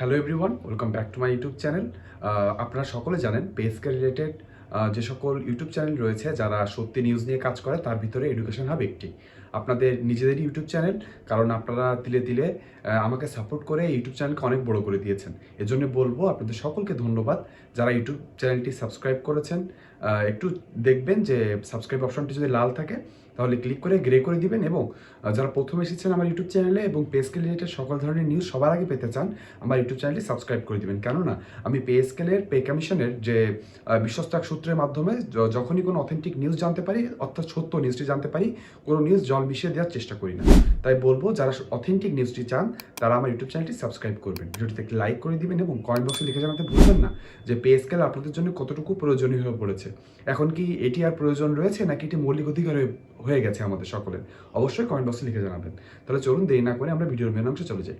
Hello everyone welcome back to my YouTube channel আপনারা সকলে জানেন পেসকে রিলেটেড যে সকল ইউটিউব চ্যানেল রয়েছে, যারা সত্যি নিউজ নিয়ে কাজ করে, তার ভিতরে এডুকেশন হাব একটি। আপনাদের নিজেদেরই ইউটিউব চ্যানেল কারণ আপনারা তিলে তিলে আমাকে সাপোর্ট করে ইউটিউব চ্যানেলকে অনেক বড় করে দিয়েছেন। এজন্য বলব আপনাদের সকলকে ধন্যবাদ যারা ইউটিউব চ্যানেলটি সাবস্ক্রাইব করেছেন। একটু দেখবেন যে সাবস্ক্রাইব অপশনটি যদি লাল থাকে, তাহলে ক্লিক করে গ্রে করে দিবেন এবং যারা প্রথম এসেছেন আমার ইউটিউব চ্যানেলে এবং পেসকে রিলেটেড সকল ধরনের নিউজ সবার আগে পেতে চান, আমার ইউটিউব চ্যানেলটি সাবস্ক্রাইব করে দিবেন। কেননা, আমি পে স্কেলের পে কমিশনের যে বিশ্বস্ত এক সূত্রের মাধ্যমে যখনই কোনো অথেন্টিক নিউজ জানতে পারি, অর্থাৎ সত্য নিউজটি জানতে পারি, কোনো নিউজ জল মিশিয়ে দেওয়ার চেষ্টা করি না। তাই বলব, যারা অথেন্টিক নিউজটি চান, তারা আমার ইউটিউব চ্যানেলটি সাবস্ক্রাইব করবেন। ভিডিওটিতে লাইক করে দিবেন এবং কমেন্ট বক্সে লিখে জানাতে ভুলবেন না যে পে স্কেল আপনাদের জন্য কতটুকু প্রয়োজনীয় হয়ে পড়েছে। এখন কি এটি আর প্রয়োজন রয়েছে নাকি এটি মৌলিক অধিকার হয়ে- গেছে আমাদের সকলের? অবশ্যই কমেন্ট বক্সে লিখে জানাবেন। তাহলে চলুন দেরি না করে আমরা ভিডিওর মেন অংশে চলে যাই।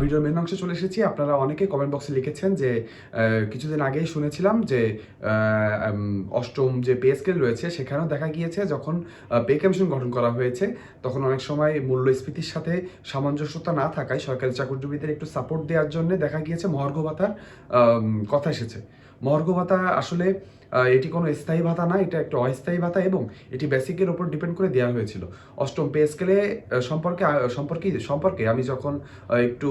ভিডিওর মেন অংশে চলে এসেছি। আপনারা অনেকে কমেন্ট বক্সে লিখেছেন যে কিছুদিন আগেই শুনেছিলাম যে অষ্টম যে পে স্কেল রয়েছে, সেখানেও দেখা গিয়েছে যখন পে কমিশন গঠন করা হয়েছে, তখন অনেক সময় মূল্যস্ফীতির সাথে সামঞ্জস্যতা না থাকায় সরকারি চাকরিজীবীদের একটু সাপোর্ট দেওয়ার জন্য দেখা গিয়েছে মহর্ঘ ভাতার কথা এসেছে। মহর্ঘ ভাতা আসলে এটি কোনো স্থায়ী ভাতা না, এটা একটা অস্থায়ী ভাতা এবং এটি বেসিকের ওপর ডিপেন্ড করে দেওয়া হয়েছিল। অষ্টম পে স্কেলে সম্পর্কে সম্পর্কে সম্পর্কে আমি যখন একটু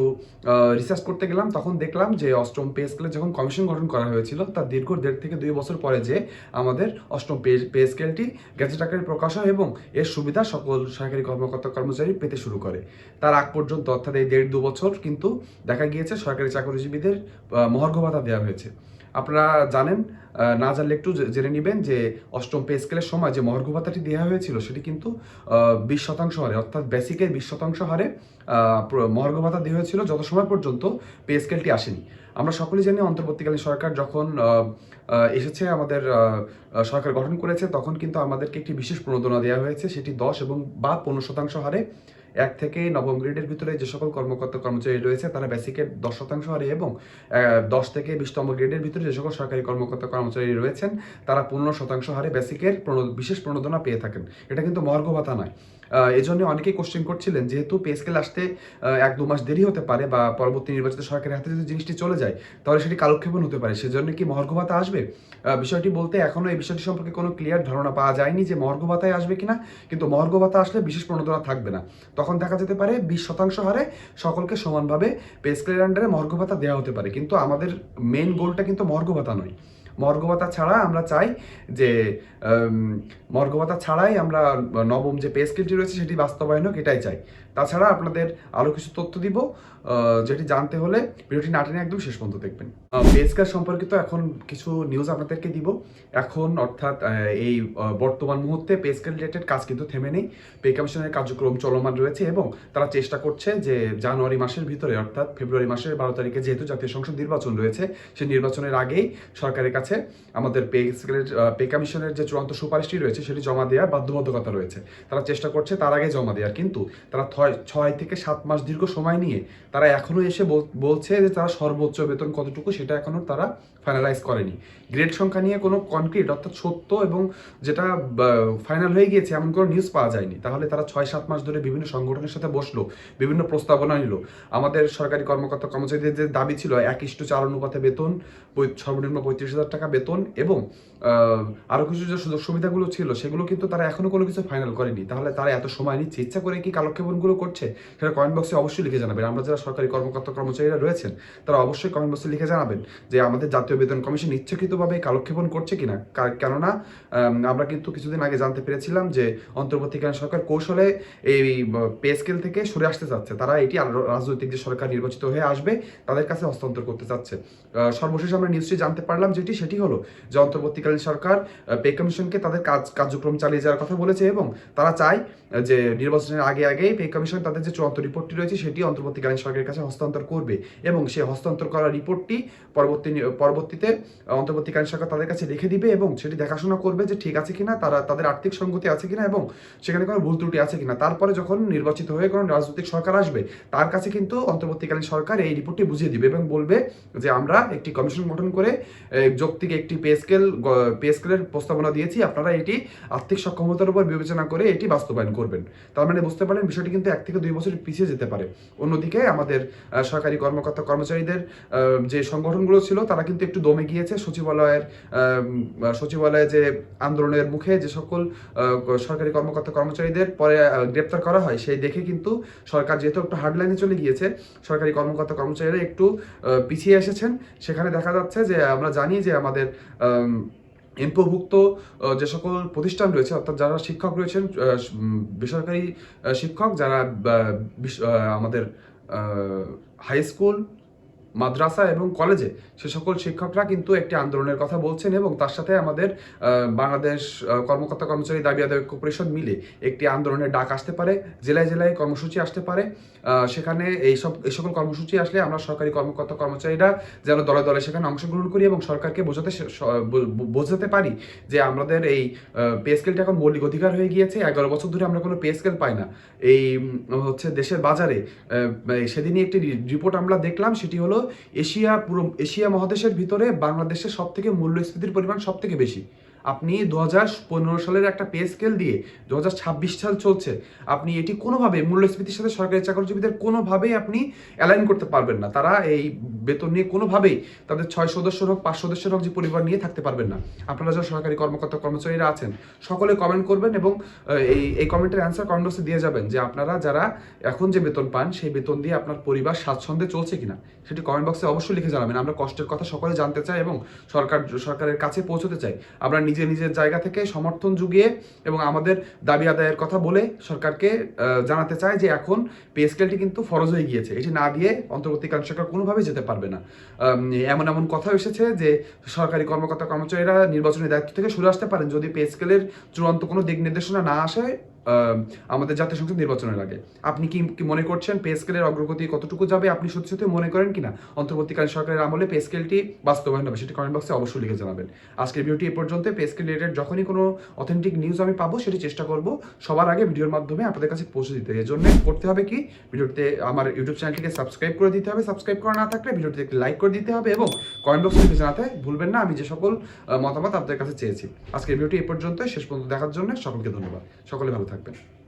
রিসার্চ করতে গেলাম, তখন দেখলাম যে অষ্টম পে স্কেলে যখন কমিশন গঠন করা হয়েছিল, তার দীর্ঘ দেড় থেকে দুই বছর পরে যে আমাদের অষ্টম পে পে স্কেলটি গ্যাজেট আকারে প্রকাশ হয় এবং এর সুবিধা সকল সরকারি কর্মকর্তা কর্মচারী পেতে শুরু করে। তার আগ পর্যন্ত, অর্থাৎ এই দেড় দু বছর কিন্তু দেখা গিয়েছে সরকারি চাকরিজীবীদের মহার্ঘ ভাতা দেওয়া হয়েছে। আপনারা জানেন না জানলে একটু জেনে নেবেন যে অষ্টম পে স্কেলের সময় যে মহর্ঘ ভাতাটি দেওয়া হয়েছিল, সেটি কিন্তু বিশ শতাংশ হারে, অর্থাৎ বেসিকের বিশ শতাংশ হারে মহর্ঘ ভাতা দেওয়া হয়েছিল যত সময় পর্যন্ত পে স্কেলটি আসেনি। আমরা সকলেই জানি অন্তর্বর্তীকালীন সরকার যখন এসেছে, আমাদের সরকার গঠন করেছে, তখন কিন্তু আমাদেরকে একটি বিশেষ প্রণোদনা দেওয়া হয়েছে, সেটি দশ এবং বা পনেরো শতাংশ হারে এক থেকে নবম গ্রেডের ভিতরে যে সকল কর্মকর্তা কর্মচারী রয়েছে তারা বেসিকের দশ শতাংশ হারে এবং দশ থেকে বিশতম গ্রেডের ভিতরে যে সকল সরকারি কর্মকর্তা কর্মচারী রয়েছেন তারা পনেরো শতাংশ হারে বেসিকের বিশেষ প্রণোদনা পেয়ে থাকেন। এটা কিন্তু মহার্ঘ ভাতা নয়। আহ, এই জন্য অনেকেই কোশ্চেন করছিলেন যেহেতু পে স্কেল আসতে এক দু মাস দেরি হতে পারে বা পরবর্তী নির্বাচিত সরকারের হাতে যদি জিনিসটি চলে যায় তাহলে সেটি কালক্ষেপণ হতে পারে। সেজন্য কি মহার্ঘ ভাতা আসবে? বিষয়টি বলতে এখনও এই বিষয়টি সম্পর্কে কোনো ক্লিয়ার ধারণা পাওয়া যায়নি যে মহার্ঘ ভাতায় আসবে কিনা কিন্তু মহার্ঘ ভাতা আসলে বিশেষ প্রণোদনা থাকবে না। তখন দেখা যেতে পারে বিশ শতাংশ হারে সকলকে সমানভাবে পে স্কেলের আন্ডারে মর্গ ভাতা দেওয়া হতে পারে। কিন্তু আমাদের মেন গোলটা কিন্তু মর্গ ভাতা নয়। মর্গ ভাতা ছাড়া আমরা চাই যে মর্গবতা ছাড়াই আমরা নবম যে পে স্কেলটি রয়েছে সেটি বাস্তবায়ন হোক, এটাই চাই। তাছাড়া আপনাদের আরও কিছু তথ্য দিব। যেটি জানতে হলে ভিডিওটি না টেনে একদম শেষ পর্যন্ত দেখবেন। পে স্কেল সম্পর্কিত এখন কিছু নিউজ আপনাদেরকে দিব। এখন অর্থাৎ এই বর্তমান মুহূর্তে পে স্কেল রিলেটেড কাজ কিন্তু থেমে নেই। পে কমিশনের কার্যক্রম চলমান রয়েছে এবং তারা চেষ্টা করছে যে জানুয়ারি মাসের ভিতরে, অর্থাৎ ফেব্রুয়ারি মাসের বারো তারিখে যেহেতু জাতীয় সংসদ নির্বাচন রয়েছে সেই নির্বাচনের আগেই সরকারের কাছে আমাদের পে স্কেলের পে কমিশনের যে চূড়ান্ত সুপারিশটি রয়েছে, সেটি জমা দেওয়ার বাধ্যবাধকতা রয়েছে। তারা চেষ্টা করছে তার আগে জমা দেওয়ার, কিন্তু তারা ছয় থেকে সাত মাস দীর্ঘ সময় নিয়ে তারা এখনও এসে বলছে যে তারা সর্বোচ্চ বেতন কতটুকু সেটা এখনও তারা ফাইনালাইজ করেনি। গ্রেড সংখ্যা নিয়ে কোনো কনক্রিট অর্থাৎ সত্য এবং যেটা ফাইনাল হয়ে গিয়েছে এমন কোনো নিউজ পাওয়া যায়নি। তাহলে তারা ছয় সাত মাস ধরে বিভিন্ন সংগঠনের সাথে বসল, বিভিন্ন প্রস্তাবনা নিল। আমাদের সরকারি কর্মকর্তা কর্মচারীদের যে দাবি ছিল এক ইস্টু চার অনুপাতে বেতন সর্বনিম্ন পঁয়ত্রিশ হাজার টাকা বেতন এবং আরও কিছু যে সুযোগ সুবিধাগুলো ছিল সেগুলো কিন্তু তারা এখনও কোনো কিছু ফাইনাল করেনি। তাহলে তারা এত সময় নিচ্ছে, ইচ্ছা করে কি কালক্ষেপণগুলো করছে? সেটা কমেন্ট বক্সে অবশ্যই লিখে জানাবেন। আমরা যারা সরকারি কর্মকর্তা কর্মচারীরা রয়েছেন, তারা অবশ্যই কমেন্ট বক্সে লিখে জানাবেন যে আমাদের জাতীয় বেতন কমিশন ইচ্ছাকৃতভাবে কালক্ষেপণ করছে কিনা। কেননা আমরা কিন্তু কিছুদিন আগে জানতে পেরেছিলাম যে অন্তর্বর্তীকালীন সরকার কৌশলে এই পে স্কেল থেকে সরে আসতে চাচ্ছে। তারা এটি রাজনৈতিক যে সরকার নির্বাচিত হয়ে আসবে, তাদের কাছে হস্তান্তর করতে চাচ্ছে। সর্বশেষ আমরা নিউজটি জানতে পারলাম যেটি, সেটি হলো যে অন্তর্বর্তীকালীন সরকার পে কমিশনকে তাদের কাজ, কার্যক্রম চালিয়ে যাওয়ার কথা বলেছে এবং তারা চায় যে নির্বাচনের আগে আগেই পে কমিশন তাদের যে চূড়ান্ত রিপোর্টটি রয়েছে, সেটি অন্তর্বর্তীকালীন সরকারের কাছে হস্তান্তর করবে এবং সেই হস্তান্তর করা রিপোর্টটি পরবর্তী পরবর্তীতে অন্তর্বর্তীকালীন সরকার তাদের কাছে রেখে দিবে এবং সেটি দেখাশোনা করবে যে ঠিক আছে কিনা, তারা তাদের আর্থিক সঙ্গতি আছে কিনা এবং সেখানে কোনো ভুল ত্রুটি আছে কিনা। তারপরে যখন নির্বাচিত হয়ে কোনো রাজনৈতিক সরকার আসবে, তার কাছে কিন্তু অন্তর্বর্তীকালীন সরকার এই রিপোর্টটি বুঝিয়ে দিবে এবং বলবে যে আমরা একটি কমিশন গঠন করে যৌক্তিক একটি পে স্কেল পে স্কেলের প্রস্তাবনা দিয়েছি। আপনারা এটি আর্থিক সক্ষমতার উপর বিবেচনা করে এটি বাস্তবায়ন করবেন। তার মানে বুঝতে পারেন বিষয়টি কিন্তু এক থেকে দুই বছর পিছিয়ে যেতে পারে। অন্যদিকে আমাদের সরকারি কর্মকর্তা কর্মচারীদের যে সংগঠনগুলো ছিল তারা কিন্তু একটু দমে গিয়েছে। সচিবালয়ের সচিবালয়ে যে আন্দোলনের মুখে যে সকল সরকারি কর্মকর্তা কর্মচারীদের পরে গ্রেপ্তার করা হয় সেই দেখে কিন্তু সরকার যেহেতু একটু হার্ডলাইনে চলে গিয়েছে সরকারি কর্মকর্তা কর্মচারীরা একটু পিছিয়ে এসেছেন। সেখানে দেখা যাচ্ছে যে আমরা জানি যে আমাদের আম, এমপোভুক্ত যে সকল প্রতিষ্ঠান রয়েছে অর্থাৎ যারা শিক্ষক রয়েছেন বেসরকারি শিক্ষক যারা আমাদের হাই স্কুল মাদ্রাসা এবং কলেজে সে সকল শিক্ষকরা কিন্তু একটি আন্দোলনের কথা বলছেন এবং তার সাথে আমাদের বাংলাদেশ কর্মকর্তা কর্মচারী দাবি আদায় ঐক্য পরিষদ মিলে একটি আন্দোলনের ডাক আসতে পারে, জেলায় জেলায় কর্মসূচি আসতে পারে। সেখানে এই সব, এই সকল কর্মসূচি আসলে আমরা সরকারি কর্মকর্তা কর্মচারীরা যেন দলে দলে সেখানে অংশগ্রহণ করি এবং সরকারকে বোঝাতে বোঝাতে পারি যে আমাদের এই পে স্কেলটা এখন মৌলিক অধিকার হয়ে গিয়েছে, এগারো বছর ধরে আমরা কোনো পে স্কেল পাই না। এই হচ্ছে দেশের বাজারে সেদিনই একটি রিপোর্ট আমরা দেখলাম, সেটি হলো এশিয়া পুরো এশিয়া মহাদেশের ভিতরে বাংলাদেশের সব থেকে মূল্যস্ফীতির পরিমাণ সব থেকে বেশি। আপনি দু হাজার পনেরো সালের একটা পে স্কেল দিয়ে দু হাজার ছাব্বিশ সাল চলছে, আপনি এটি কোনোভাবে মূল্যস্ফীতির সাথে সরকারি চাকরিজীবীদের কোনোভাবেই আপনি অ্যালাইন করতে পারবেন না। তারা এই বেতন নিয়ে কোনোভাবেই তাদের ছয় সদস্য হোক, পাঁচ সদস্যের হোক, যে পরিবার নিয়ে থাকতে পারবেন না। আপনারা যারা সরকারি কর্মকর্তা কর্মচারীরা আছেন, সকলে কমেন্ট করবেন এবং এই এই কমেন্টের অ্যান্সার কমেন্ট বক্সে দিয়ে যাবেন যে আপনারা যারা এখন যে বেতন পান, সেই বেতন দিয়ে আপনার পরিবার স্বাচ্ছন্দ্যে চলছে কিনা। সেটি কমেন্ট বক্সে অবশ্যই লিখে জানাবেন। আমরা কষ্টের কথা সকলে জানতে চাই এবং সরকার, সরকারের কাছে পৌঁছতে চাই। আমরা নিজে নিজের জায়গা থেকে সমর্থন যুগিয়ে এবং আমাদের দাবি আদায়ের কথা বলে সরকারকে জানাতে চায় যে এখন পে স্কেলটি কিন্তু ফরজ হয়ে গিয়েছে। এটি না দিয়ে অন্তর্বর্তীকালীন সরকার কোনোভাবে যেতে পারবে না। এমন এমন কথা এসেছে যে সরকারি কর্মকর্তা কর্মচারীরা নির্বাচনী দায়িত্ব থেকে সরে আসতে পারেন যদি পে স্কেলের চূড়ান্ত কোনো দিক নির্দেশনা না আসে। আমাদের জাতীয় সংসদ নির্বাচনের আগে। আপনি কি মনে করছেন পে স্কেলের অগ্রগতি কতটুকু যাবে? আপনি সত্যি সত্যি মনে করেন কিনা? অন্তর্বর্তীকালীন সরকারের আমলে পে স্কেলটি বাস্তবায়ন হবে, সেটি কমেন্ট বক্সে অবশ্যই লিখে জানাবেন। আজকের ভিডিওটি এ পর্যন্ত। পে স্কেল রিলেটেড যখনই কোনো অথেন্টিক নিউজ আমি পাবো, সেটি চেষ্টা করব সবার আগে ভিডিওর মাধ্যমে আপনাদের কাছে পৌঁছে দিতে। এর জন্য করতে হবে কি? ভিডিওতে আমার ইউটিউব চ্যানেলটিকে সাবস্ক্রাইব করে দিতে হবে। সাবস্ক্রাইব করা না থাকলে ভিডিওটিতে একটি লাইক করে দিতে হবে এবং কমেন্ট বক্সে লিখে জানাতে ভুলবেন না। আমি যে সকল মতামত আপনাদের কাছে চেয়েছি। আজকের ভিডিওটি এ পর্যন্ত শেষ পর্যন্ত দেখার জন্য সকলকে ধন্যবাদ। সকলে ভালো থাকবেন